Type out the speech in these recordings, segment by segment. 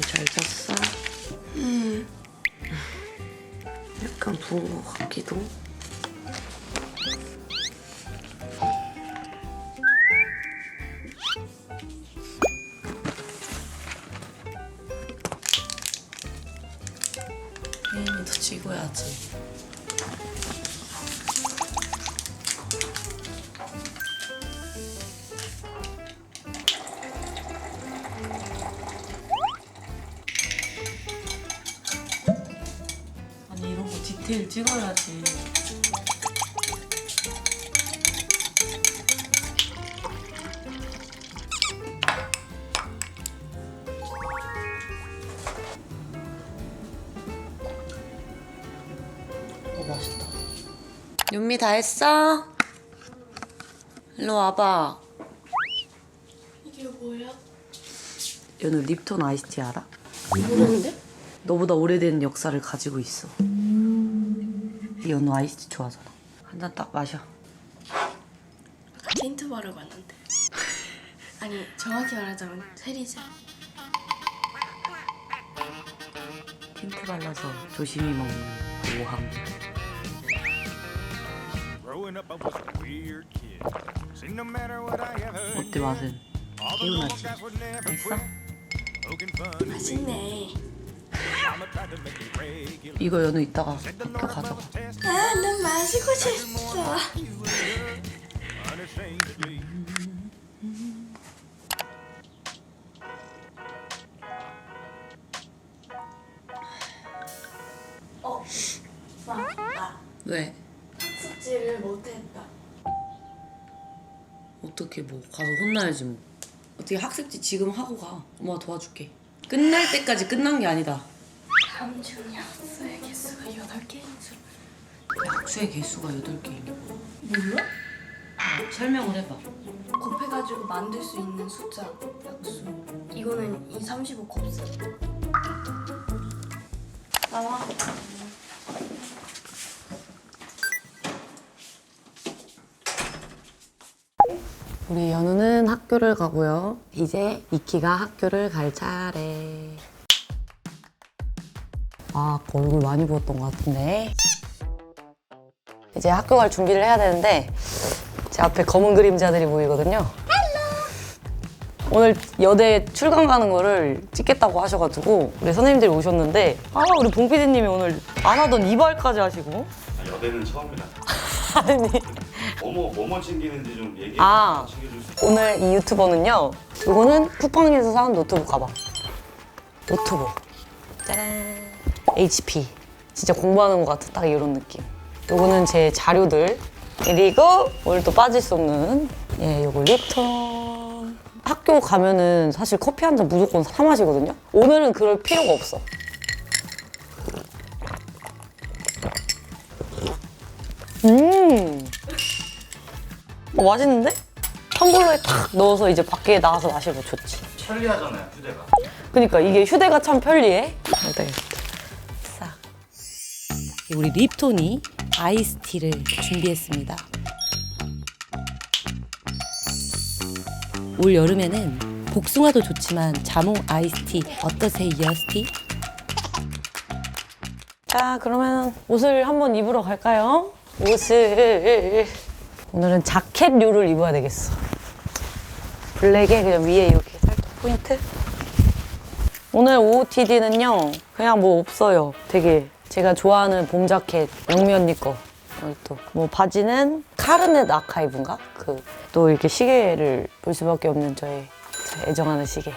잘 잤어? 약간 부은 것 같기도. 디테일 찍어야지. 어 맛있다. 윤미 다 했어? 일로 와봐. 이게 뭐야? 연우 립톤 아이스티 알아? 모르는데? 너보다 오래된 역사를 가지고 있어. 연우 아이스티 좋아하잖아. 한잔 딱 마셔. 틴트 바르고 왔는데 아니 정확히 말하자면 세리제 틴트 발라서 조심히 먹는 오함. Growing up, I was a weird kid. See, no matter what I ever 어때 맛은? all the 개운하지? guys would never 맛있어? quit. Poking fun at me. 맛있네 이거 연우 이따가 학교 가져가. testing 아난 마시고 싶어. 어? 맞다 왜? 학습지를 못했다 어떻게 뭐 가서 혼나야지 뭐. 어떻게 학습지 지금 하고 가. 엄마 가 도와줄게. 끝날 때까지 끝난 게 아니다. 다음 중 약수의 개수가 8개인 줄 약수의 개수가 8개이면 몰라? 설명을 해봐. 곱해가지고 만들 수 있는 숫자 약수 이거는 2, 35 곱수 나와 우리 연우는 학교를 가고요. 이제 이키가 학교를 갈 차례. 아, 얼굴 많이 부었던 것 같은데. 이제 학교 갈 준비를 해야 되는데 제 앞에 검은 그림자들이 보이거든요. 오늘 여대 출강 가는 거를 찍겠다고 하셔가지고 우리 선생님들이 오셨는데 아 우리 봉 PD님이 오늘 안 하던 이발까지 하시고 아, 여대는 처음이라 아니 뭐뭐 뭐뭐 챙기는지 좀 얘기해 아. 챙겨줄 수 있어? 오늘 이 유튜버는요. 이거는 쿠팡에서 사온 노트북 가방. 노트북. 짜란. HP. 진짜 공부하는 것 같은 딱 이런 느낌. 요거는 제 자료들. 그리고 오늘 또 빠질 수 없는 예, 요거 립톤. 학교 가면은 사실 커피 한 잔 무조건 사 마시거든요. 오늘은 그럴 필요가 없어. 음. 어, 맛있는데? 텀블러에 탁 넣어서 이제 밖에 나가서 마시고 좋지. 편리하잖아요 휴대가 그러니까 이게 휴대가 참 편리해. 네. 싹. 우리 립톤이 아이스티를 준비했습니다. 올 여름에는 복숭아도 좋지만 자몽 아이스티 어떠세요, 여스티? 자, 그러면 옷을 한번 입으러 갈까요? 옷을 오늘은 자켓류를 입어야 되겠어. 블랙에 그냥 위에 이렇게 살짝 포인트. 오늘 OOTD는요, 그냥 뭐 없어요. 되게 제가 좋아하는 봄 자켓, 영미 언니 거. 여기 또, 뭐 바지는 카르넷 아카이브인가? 그, 또 이렇게 시계를 볼 수밖에 없는 저의 제 애정하는 시계.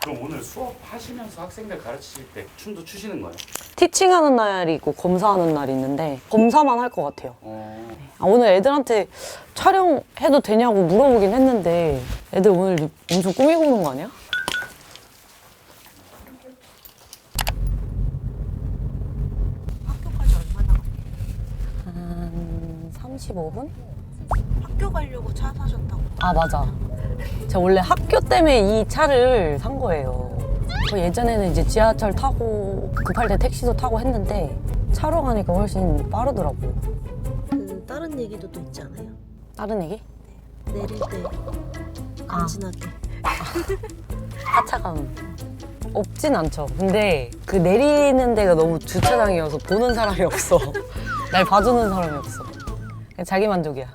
그럼 오늘 수업하시면서 학생들 가르치실 때 춤도 추시는 거예요? 티칭하는 날이 있고 검사하는 날이 있는데, 검사만 할 것 같아요. 어... 아, 오늘 애들한테 촬영해도 되냐고 물어보긴 했는데, 애들 오늘 엄청 꾸미고 오는 거 아니야? 학교까지 얼마나 한 35분? 학교 가려고 차 사셨다고 아 맞아. 제가 원래 학교 때문에 이 차를 산 거예요. 저 예전에는 이제 지하철 타고 급할 때 택시도 타고 했는데 차로 가니까 훨씬 빠르더라고. 그 다른 얘기도 또 있잖아요. 다른 얘기? 내릴 때 간지나게. 하차감 없진 않죠. 근데 그 내리는 데가 너무 주차장이어서 보는 사람이 없어. 날 봐주는 사람이 없어. 그냥 자기 만족이야.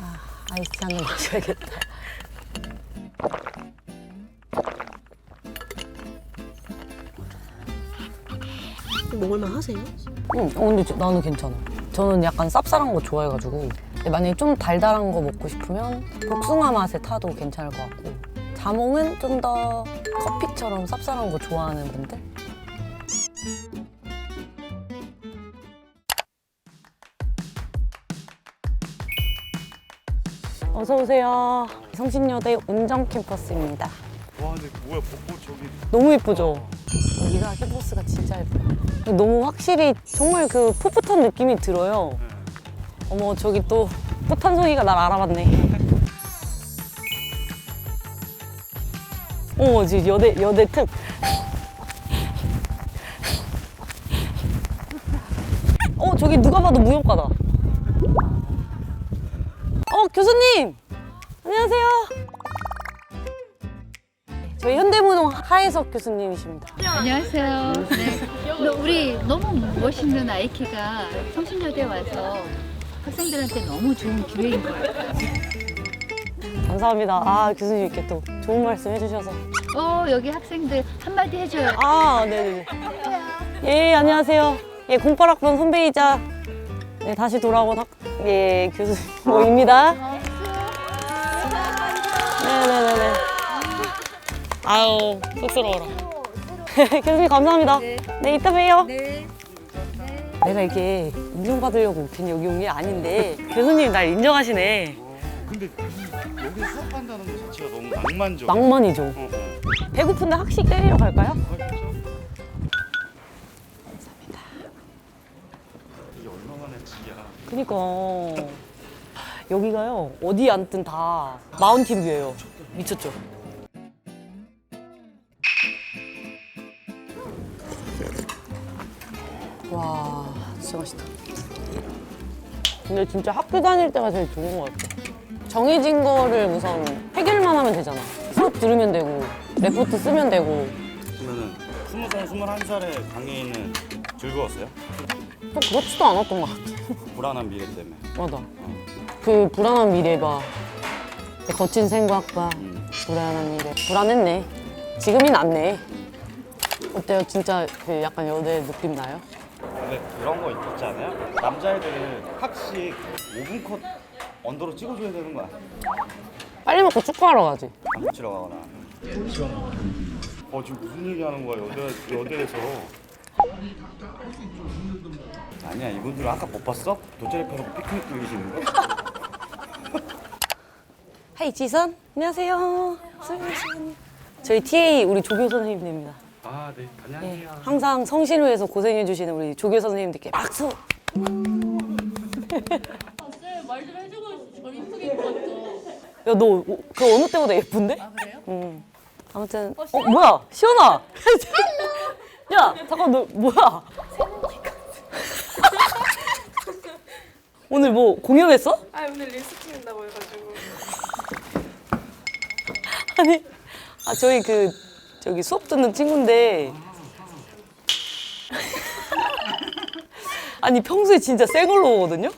아, 아이스 한잔 마셔야겠다. 먹을만 하세요? 응, 어, 근데 저- 나는 괜찮아. 저는 약간 쌉쌀한 거 좋아해가지고. 근데 만약에 좀 달달한 거 먹고 싶으면 복숭아 맛에 타도 괜찮을 것 같고. 자몽은 좀 더 커피처럼 쌉쌀한 거 좋아하는 분들? 어서 오세요. 성신여대 운정 캠퍼스입니다. 와 근데 뭐야 벚꽃 저기 너무 예쁘죠? 여기가 캠퍼스가 진짜 예뻐요. 너무 확실히 정말 그 풋풋한 느낌이 들어요. 어머 저기 또꽃한 송이가 날 알아봤네. 어머 지금 여대 여대 특. 어 저기 누가 봐도 무용과다. 어 교수님 안녕하세요. 저희 현대무용 하혜석 교수님이십니다. 안녕하세요. 네. 너- 우리 너무 멋있는 아이키가 성신여대 와서 학생들한테 너무 좋은 기회인 것 같아요. 감사합니다. 아 교수님 이렇게 또 좋은 말씀 해주셔서. 어, 여기 학생들 한마디 해줘요. 아 네네네. 예 안녕하세요. 예 08학번 선배이자 네, 다시 돌아온 학, 예 교수님입니다. 네네네네. 아유 쑥스러워라. 교수님 감사합니다. 네, 이따 봬요. 내가 이렇게 인정받으려고 괜히 여기 온 게 아닌데 교수님 날 인정하시네. 근데 이- 여기 수업한다는 것 자체가 너무 낭만적 낭만이죠. 어, 어. 배고픈데 학식 때리러 갈까요? 얼마만에 지야 그니까. 여기가요 어디 앉든 다 마운틴 뷰예요. 미쳤죠? 와 진짜 맛있다. 근데 진짜 학교 다닐 때가 제일 좋은 것 같아. 정해진 거를 우선 해결만 하면 되잖아. 수업 들으면 되고 레포트 쓰면 되고. 그러면은 스무 살 스물한 살의 강의는 즐거웠어요? 또 그렇지도 않았던 것 같아 불안한 미래 때문에 맞아. 그 불안한 미래 봐. 거친 생각 봐. 음. 불안한 미래. 불안했네. 지금이 낫네. 어때요? 진짜 그 약간 여대 느낌 나요? 근데 그런 거 있지 않아요? 남자애들은 학식 5분 컷 언더로 찍어줘야 되는 거야 빨리 먹고 축구하러 가지. 안 붙이러 가거나 어 지금 무슨 얘기 하는 거야 여대, 여대에서 아니야 이분들은 아까 못 봤어? 돗자리 펴놓고 피크닉 즐기시는 거? 하이 지선. 안녕하세요. 수고하셨습니다. 저희 TA 우리 조교 선생님들입니다. 아 네 예, 안녕하세요 항상 성신호에서 고생해주시는 우리 조교 선생님들께 박수. 야, 너 그 어느 때보다 예쁜데? 아, 그래요? 응. 아무튼, 어, 뭐야? 시연아! 야, 잠깐, 너 뭐야? 오늘 뭐 공연했어? 아 오늘 리스팅 한다고 해가지고 아니, 아, 저희 그, 저기 수업 듣는 친구인데. 아니, 평소에 진짜 새 걸로 오거든요?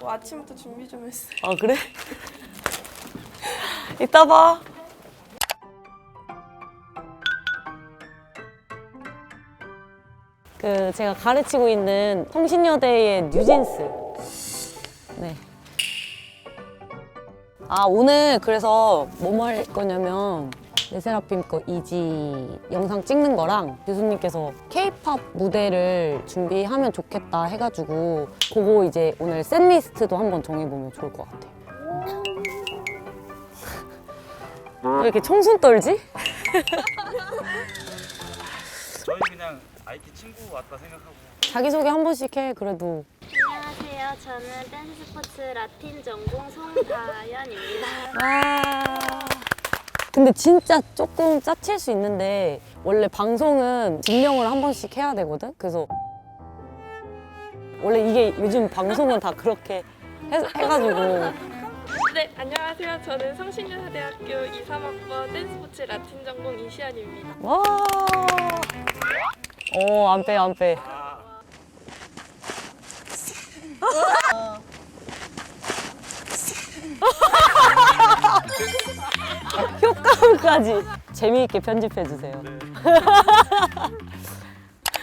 뭐 아침부터 준비 좀 했어요. 아 그래? 이따 봐. 그 제가 가르치고 있는 성신여대의 뉴진스. 네. 아 오늘 그래서 뭐뭐 할 거냐면 레세라핌 거 이지 영상 찍는 거랑 교수님께서 K-팝 무대를 준비하면 좋겠다 해가지고 그거 이제 오늘 셋리스트도 한번 정해보면 좋을 것 같아요. 왜 이렇게 청순 떨지? IT 친구 왔다 생각하고 자기소개 한 번씩 해 그래도 안녕하세요. 저는 댄스 스포츠 라틴 전공 송다연입니다. 와. 근데 진짜 조금 짜칠 수 있는데 원래 방송은 증명을 한 번씩 해야 되거든. 그래서 원래 이게 요즘 방송은 다 그렇게 해, 해가지고 네, 안녕하세요. 저는 성신여대학교 2, 3학번 댄스포츠 라틴 전공 이시안입니다. 와. 어, 안 빼, 안 빼. 효과음까지 재미있게 편집해 주세요.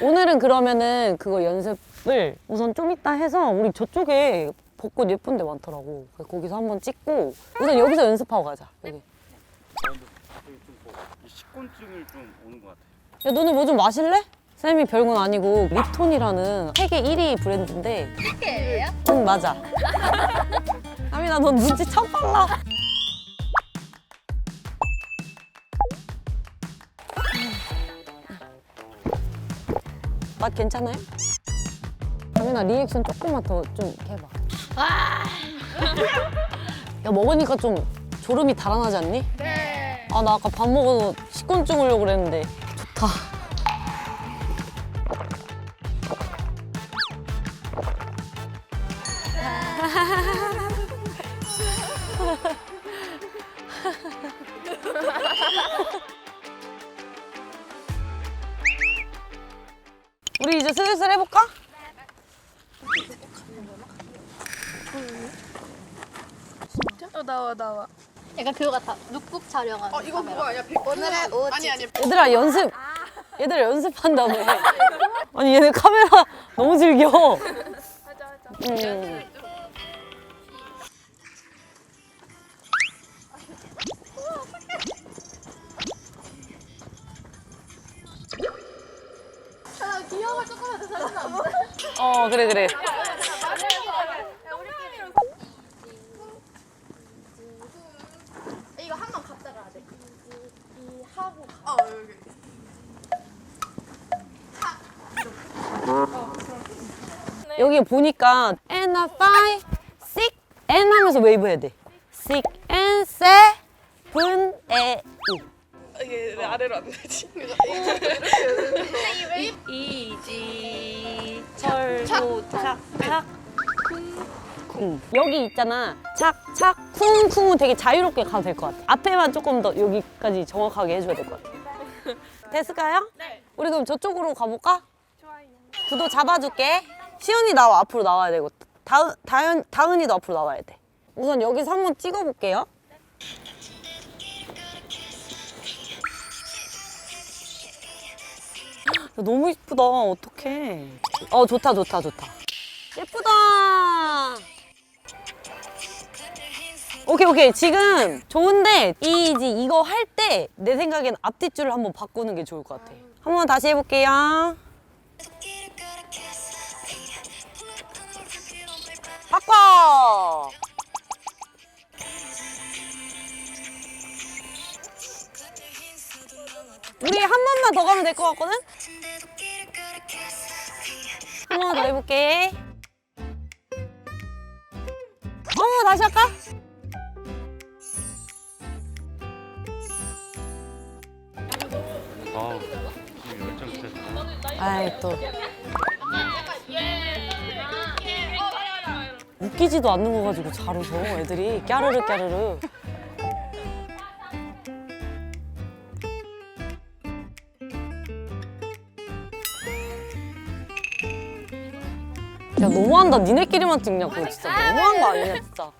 오늘은 그러면은 그거 연습을 우선 좀 이따 해서 우리 저쪽에 벚꽃 예쁜 데 많더라고. 그래서 거기서 한번 찍고 우선 여기서 연습하고 가자. 여기. 이 식곤증을 좀 오는 것 같아요. 야 너네 뭐 좀 마실래? 쌤이 별건 아니고 립톤이라는 세계 1위 브랜드인데 세계예요? 응 맞아 아미나 너 눈치 참 빨라 맛 괜찮아요? 아미나 리액션 조금만 더 좀 해봐 야 먹으니까 좀 졸음이 달아나지 않니? 네. 아나 아까 밥 먹어서 식곤증 오려고 그랬는데 좋다. 우리 이제 슬슬 해볼까? 어, 나와, 나와. 약간 그거 같아. 룩북 촬영하는 어, 이거 카메라. 그거 아니야? 오늘의 옷. 아니, 아니. 얘들아 연습. 얘들아 연습한다며. 아니 얘네 카메라 너무 즐겨. 하자, 하자. 음. 어 그래 그래. 이거 한 번 갔다 가야 돼. 어, 여기. 여기 보니까 and a five, six, and 하면서 웨이브 해야 돼. six and seven, eight. 이게 내 아래로 안 되지. 이지 철도 착착 쿵 여기 있잖아 착착 쿵쿵은 되게 자유롭게 가도 될 것 같아 앞에만 조금 더 여기까지 정확하게 해줘야 될 것 같아 됐을까요? 네. 우리 그럼 저쪽으로 가볼까? 좋아요. 구도 잡아줄게 시연이 나와 앞으로 나와야 되고 다은, 다은, 다은이도 앞으로 나와야 돼 우선 여기서 한번 찍어볼게요 너무 이쁘다. 어떡해. 어 좋다 좋다 좋다. 예쁘다. 오케이 오케이. 지금 좋은데 이 이제 이거 할 때 내 생각엔 앞뒤줄을 한번 바꾸는 게 좋을 것 같아. 한번 다시 해볼게요. 바꿔! 우리 한 번만 더 가면 될 것 같거든? 한번 더 해볼게 어 다시 할까? 아, 지금 열정 진짜. 아이 또 웃기지도 않는 거 가지고 잘 웃어 애들이 까르르 까르르 야 너무한다. 니네끼리만 찍냐고 진짜 너무한 거 아니냐 진짜